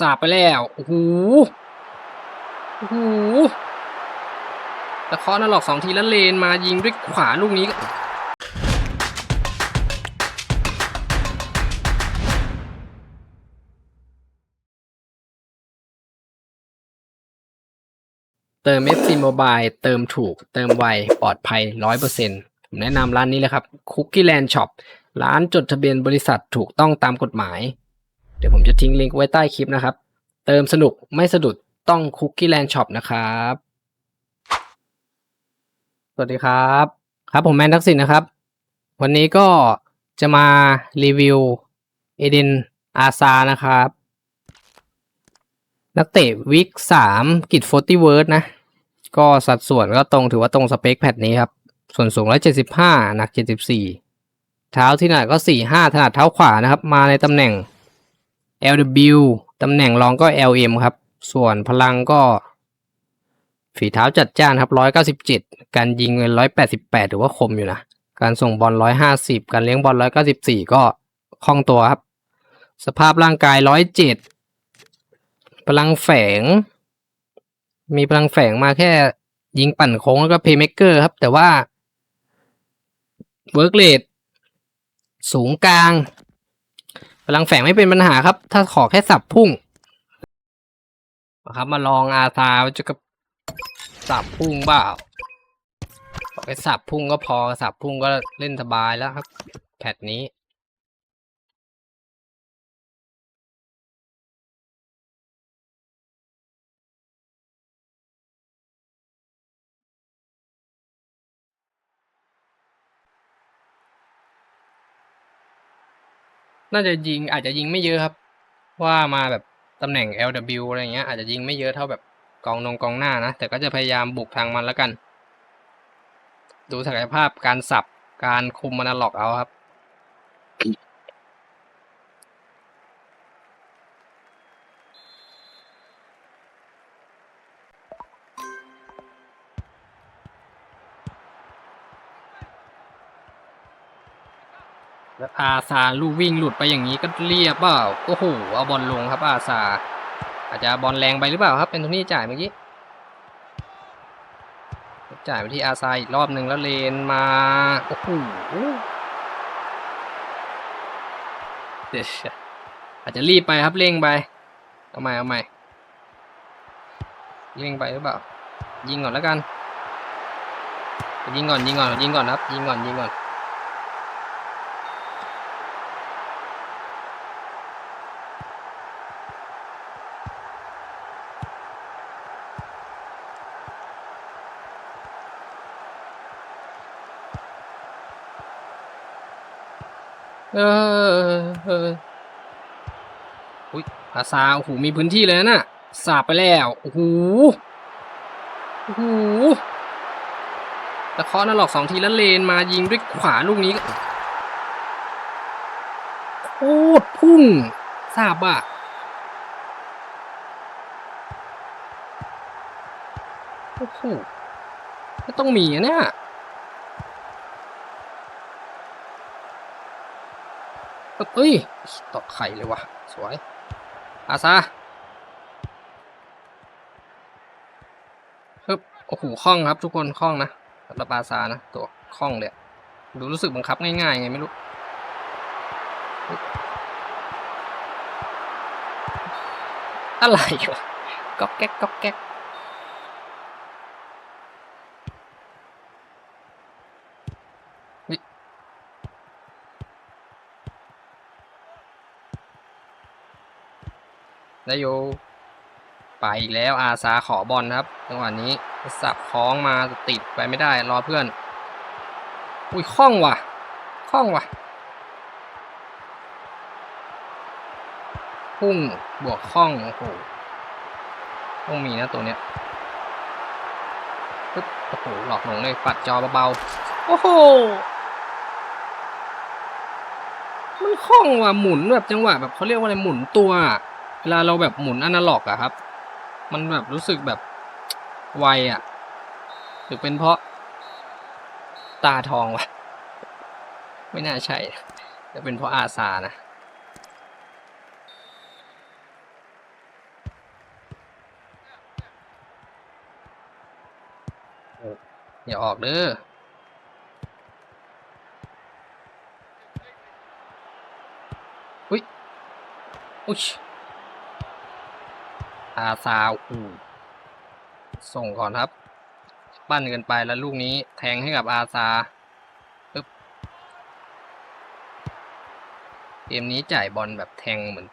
สาบไปแล้วโอ้โหโอ้โหตะเคาะนั่นหลอกสองทีแล้วเลนมายิงด้วยขวาลูกนี้เติม FC Mobile เติมถูก เติมไว ปลอดภัย 100%ผมแนะนำร้านนี้เลยครับ Cookie Land Shop ร้านจดทะเบียนบริษัทถูกต้องตามกฎหมาย เดี๋ยวผมจะทิ้งลิงก์ไว้ใต้คลิปนะครับ เติมสนุกไม่สะดุดต้อง Cookie Land Shop นะครับ สวัสดีครับ ครับผมแมนทักษิณนะครับ วันนี้ก็จะมารีวิวเอเดนอาซานะครับ นักเตะวิกสามกิจโฟตี้เวิร์ดนะ ก็สัดส่วนก็ตรงถือว่าตรงสเปคแพทนี้ครับ ส่วนสูง 175 หนัก 74 เท้าที่หนักก็ 45 ถนัดเท้าขวานะครับ มาในตำแหน่ง LW ตำแหน่งรองก็ LM ครับ ส่วนพลังก็ ฝีเท้าจัดจ้านครับ 197 การยิงเงิน188 ถือว่าคมอยู่นะ การส่งบอล 150 การเลี้ยงบอล 194 ก็คล่องตัวครับ สภาพร่างกาย 107 พลังแฝง มีพลังแฝงมาแค่ยิงปั่นโค้งแล้วก็เพย์เม k เกอร์ครับ แต่ว่าเวิร์กเลดสูงกลาง พลังแฝงไม่เป็นปัญหาครับ ถ้าขอแค่สับพุ่งนะครับ มาลองอาซาจะกับสับพุ่งเปล่าขอแค่สับพุ่งก็พอสับพุ่งก็เล่นสบายแล้วครับ แพทนี้ น่าจะยิงอาจจะยิงไม่เยอะครับ ว่ามาแบบตำแหน่ง LW อะไรเงี้ยอาจจะยิงไม่เยอะเท่าแบบกองนงกองหน้านะ แต่ก็จะพยายามบุกทางมันแล้วกัน ดูศักยภาพการสับการคุมมันล็อกเอาครับ แล้วอาซาลูวิ่งหลุดไปอย่างนี้ก็เรียบเปล่าโอ้โหเอาบอลลงครับอาซาอาจจะบอลแรงไปหรือเปล่าครับเป็นตรงนี้จ่ายเมื่อกี้จ่ายไปที่อาซาอีกรอบหนึ่งแล้วเลนมาโอ้โหเดี๋ยวอาจจะรีบไปครับเร่งไปเอาใหม่เอาใหม่เร่งไปหรือเปล่ายิงก่อนแล้วกันยิงก่อนยิงก่อนยิงก่อนครับยิงก่อนยิงก่อน เออเอออุ้ยอาซาโอ้โหมีพื้นที่เลยนะ่ะสาบไปแล้วโอ้โหโอ้โหตะเคาะนั่นหลอกสองทีแล้วเลนมายิงด้วยขวาลูกนี้ก็โคตรพุ่งสาบอะโอ้โหไม่ต้องมีอะเนี่ย เอ้ยตอกไข่เลยวะสวยอาซาฮึบโอ้โหคล่องครับทุกคนคล่องนะสำหรับอาซานะตัวคล่องเลยดูรู้สึกบังคับง่ายๆไงไม่รู้อะไรวะก๊อกแก๊กก๊อกแก๊ก ได้โยไปอีกแล้วอาซาขอบอลครับจังหวะนี้สับคล้องมาติดไปไม่ได้รอเพื่อน อุ้ยคล่องว่ะคล่องว่ะพุ่งบวกคล่องโอ้โหต้องมีนะตัวเนี้ยปึ๊บโอ้โหหลอกหลงเลยปัดจอเบาๆโอ้โหมันคล่องว่ะหมุนแบบจังหวะแบบเขาเรียกว่าอะไรหมุนตัว วลาเราแบบหมุนอนาล็อกอะครับ มันแบบรู้สึกแบบไวอะหรือเป็นเพราะ ตาทองวะไม่น่าใช่จะเป็นเพราะอาซานะอย่าออกเด้ออุ้ยอุ้ย อาซาอูส่งก่อนครับ ปั้นเกินไปแล้วลูกนี้แทงให้กับอาซาปึ๊บเกมนี้จ่ายบอลแบบแทงเหมือน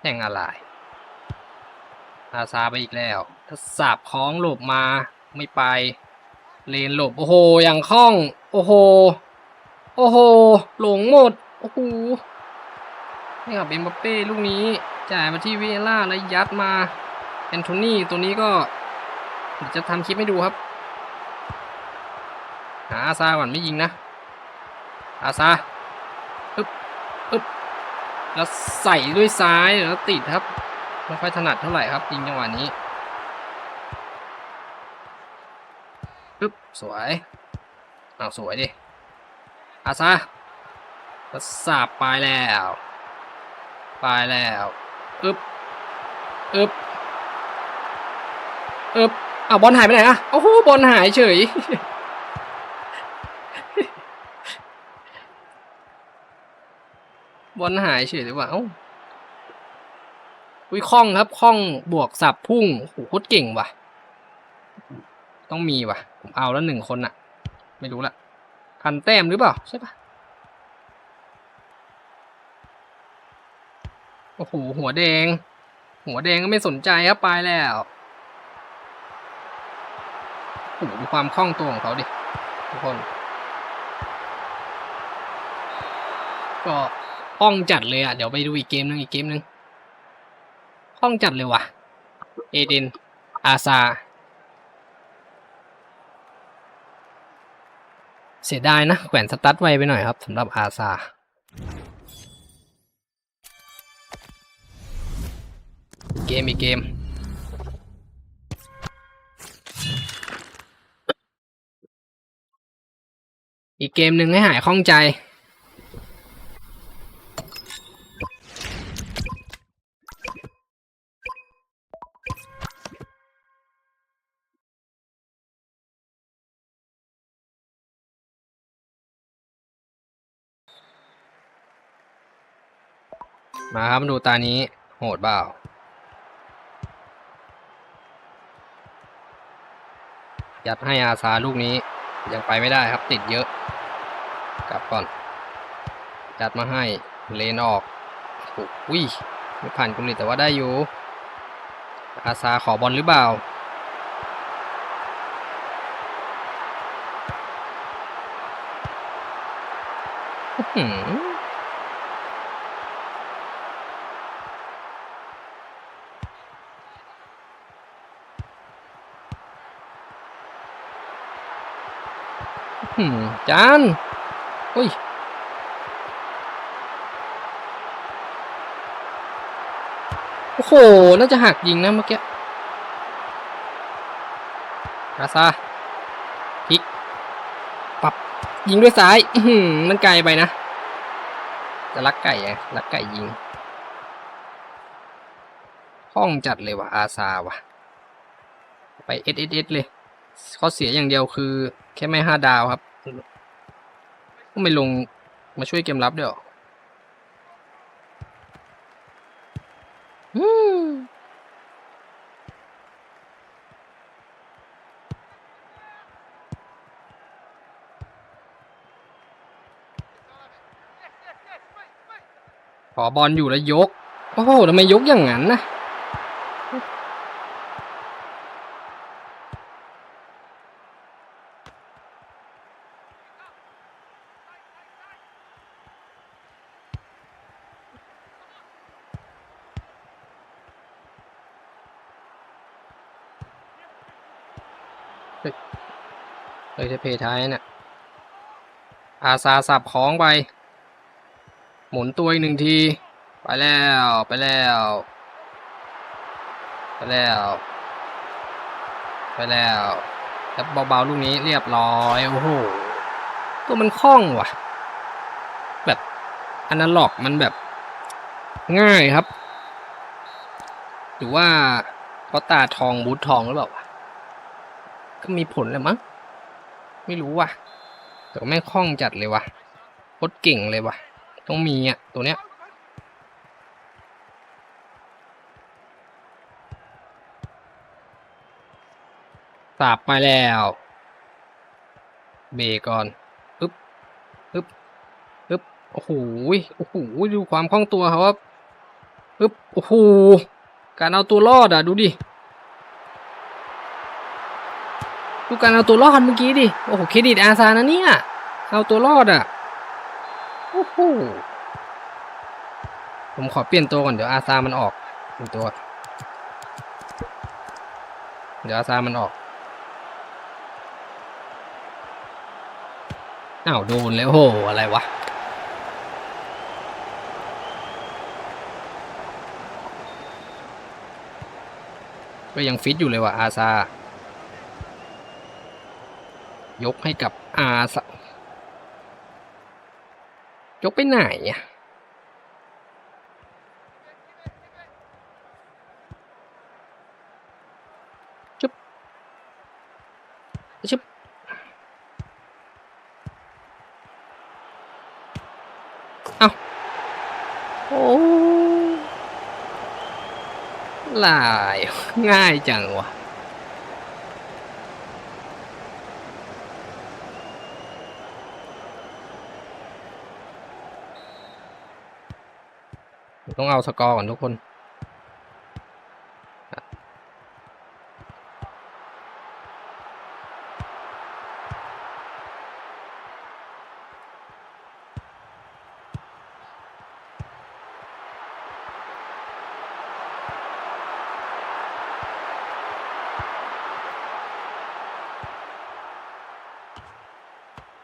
แทงอะไร อาซาไปอีกแล้ว ถ้าสาบคล้องหลบมาไม่ไป เลนหลบ โอ้โห อย่างคล่อง โอ้โห โอ้โห หลงหมด โอ้โหนี่ครับเอ็มบัปเป้ลูกนี้ จ่ายมาที่เวล่าแล้วยัดมาแอนโทนีตัวนี้ก็จะทำคลิปให้ดูครับ หาอาซาก่อนไม่ยิงนะ อาซาปึ๊บปึ๊บแล้วใส่ด้วยซ้ายแล้วติดครับ ไม่ค่อยถนัดเท่าไหร่ครับยิงจังหวะนี้ปึ๊บสวยอ้าวสวยดิ อาซาแล้วสาบไปแล้วไปแล้ว อึบอึบอึบอ้าวบอลหายไปไหนอะโอ้โหบอลหายเฉย บอลหายเฉยหรือเปล่าเอ้าอุ้ยคล่องครับคล่องบวกสับพุ่งโอ้โหโคตรเก่งว่ะ ต้องมีว่ะ ผมเอาแล้วหนึ่งคนอะไม่รู้ละพันแต้มหรือเปล่าใช่ปะ โอ้โห หัวแดง หัวแดงก็ไม่สนใจครับไปแล้วโอ้โหดูความคล่องตัวของเขาดิ ทุกคน ก็คล่องจัดเลยอะ เดี๋ยวไปดูอีกเกมนึงอีกเกมนึงคล่องจัดเลยว่ะ เอเดน อาซา เสียดายนะ แขวนสตั๊ดไวไปหน่อยครับสำหรับอาซา เกมอีกเกม อีกเกมหนึ่งให้หายข้องใจ มาครับดูตานี้โหดเปล่า ยัดให้อาซาลูกนี้ ยังไปไม่ได้ครับติดเยอะ กลับก่อน ยัดมาให้เลนออกโอ้ยไม่ผ่านกุลิตแต่ว่าได้อยู่ อาซาขอบอลหรือเปล่า อื้อหือหืม จานอุ้ยโอ้โห น่าจะหักยิงนะเมื่อกี้อาซาพลิกปรับยิงด้วยซ้ายมันไกลไปนะ จะลักไก่ไงลักไก่ยิงห้องจัดเลยว่ะอาซาว่ะ ไปเอสเอสเอสเลย ข้อเสียอย่างเดียวคือ แค่ไม่ห้าดาวครับ ก็ไม่ลงมาช่วยเกมรับด้วยหรอขอบอลอยู่แล้วยก โอ้โหทำไมยกอย่างนั้นนะ เลยจะเพท้ายเนี่ยอาซาสับของไป หมุนตัวอีกหนึ่งที ไปแล้วไปแล้ว ไปแล้ว ไปแล้วแล้วเบาๆลูกนี้เรียบร้อยโอ้โหตัวมันคล่องว่ะ แบบอนาล็อกมันแบบง่ายครับ หรือว่าเพราตาทองบูททองหรือเปล่า ก็มีผลแหละมั้ง ไม่รู้ว่ะ แต่ก็แม่คล่องจัดเลยว่ะโคตรเก่งเลยว่ะ ต้องมีอะ ตัวเนี้ย สาบไปแล้ว เบรก่อนอึ๊บอึ๊บอึ๊บโอ้โหโอ้โห ดูความคล่องตัวเขาครับอึ๊บโอ้โห การเอาตัวรอดอะ ดูดิ ดูการเอาตัวรอดเมื่อกี้ดิ โอ้โห เครดิตอาซานะเนี่ย เอาตัวรอดอะ โอ้โห ผมขอเปลี่ยนตัวก่อน เดี๋ยวอาซามันออกเปลี่ยนตัว เดี๋ยวอาซามันออกอ้าวโดนแล้วโหอะไรวะก็ยังฟิตอยู่เลยว่ะอาซา ยกให้กับอาซายกไปไหนอะชุบชุบเอาโอ้ลาย ง่ายจังวะ ต้องเอาสกอร์ก่อนทุกคน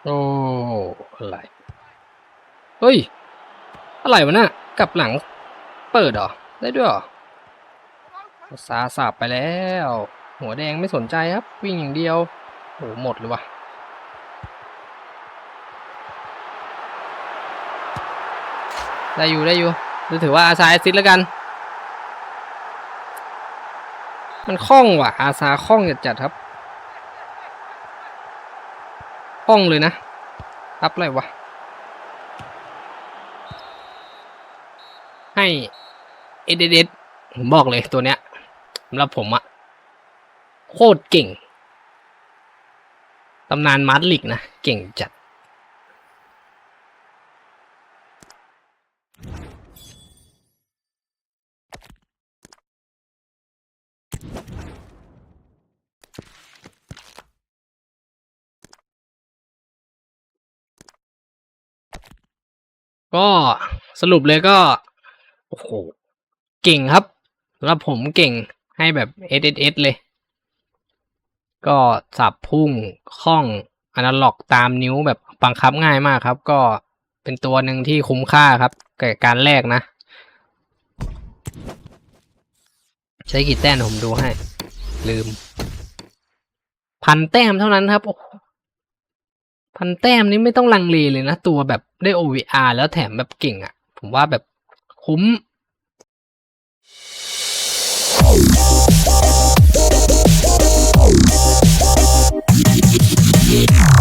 โอ้อะไร เฮ้ย อะไรวะน่ะ กลับหลัง เปิดเหรอ ได้ด้วยเหรอซาสับไปแล้ว หัวแดงไม่สนใจครับ วิ่งอย่างเดียวโหหมดเลยวะได้อยู่ได้อยู่ถือว่าอาซาแอซิสต์แล้วกัน มันคล่องว่ะ อาซาคล่องจัดๆครับคล่องเลยนะอัพอะไรวะให้ เอเดเดผมบอกเลยตัวเนี้ยสำหรับผมอะโคตรเก่งตำนานมาร์ลิกนะ เก่งจัด ก็สรุปเลยก็ โอ้โห เก่งครับสำหรับผมเก่งให้แบบ S S S เลย ก็สับพุ่งคล่องอนาล็อกตามนิ้วแบบบังคับง่ายมากครับ ก็เป็นตัวหนึ่งที่คุ้มค่าครับกับการแลกนะ ใช้กี่แต้มผมดูให้ ลืม พันแต้มเท่านั้นครับพันแต้มนี้ไม่ต้องลังเลเลยนะ ตัวแบบได้ OVR แล้วแถมแบบเก่งอะ่ะ ผมว่าแบบคุ้ม Yeah.